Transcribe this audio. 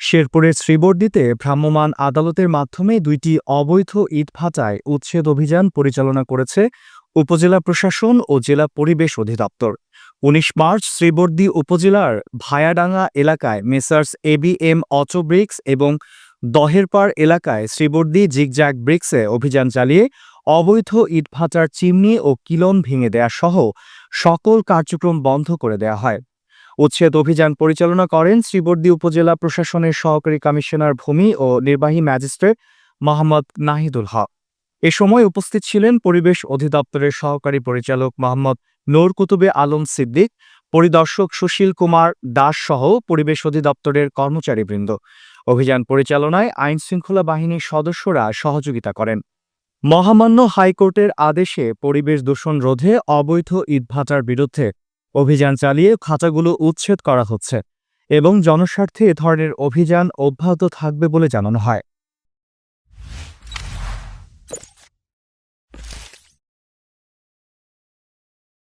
শেরপুরের শ্রীবর্দিতে ভ্রাম্যমাণ আদালতের মাধ্যমে দুইটি অবৈধ ইটভাটায় উচ্ছেদ অভিযান পরিচালনা করেছে উপজেলা প্রশাসন ও জেলা পরিবেশ অধিদপ্তর। উনিশ মার্চ শ্রীবর্দী উপজেলার ভায়াডাঙ্গা এলাকায় মেসার্স এবিএম অটো ব্রিক্স এবং দহেরপাড় এলাকায় শ্রীবর্দী জিগজ্যাগ ব্রিক্সে অভিযান চালিয়ে অবৈধ ইটভাটার চিমনি ও কিলন ভেঙে দেয়া সহ সকল কার্যক্রম বন্ধ করে দেয়া হয়। উচ্ছেদ অভিযান পরিচালনা করেন শ্রীবর্দী উপজেলা প্রশাসনের সহকারী কমিশনার ভূমি ও নির্বাহী ম্যাজিস্ট্রেট মোহাম্মদ নাহিদুল হক। এ সময় উপস্থিত ছিলেন পরিবেশ অধিদপ্তরের সহকারী পরিচালক মোহাম্মদ নূর কুতুবে আলম সিদ্দিক, পরিদর্শক সুশীল কুমার দাস সহ পরিবেশ অধিদপ্তরের কর্মচারীবৃন্দ। অভিযান পরিচালনায় আইন শৃঙ্খলা বাহিনীর সদস্যরা সহযোগিতা করেন। মহামান্য হাইকোর্টের আদেশে পরিবেশ দূষণ রোধে অবৈধ ইটভাটার বিরুদ্ধে অভিযান চালিয়ে খাঁচাগুলো উচ্ছেদ করা হচ্ছে এবং জনস্বার্থে এ ধরনের অভিযান অব্যাহত থাকবে বলে জানানো হয়।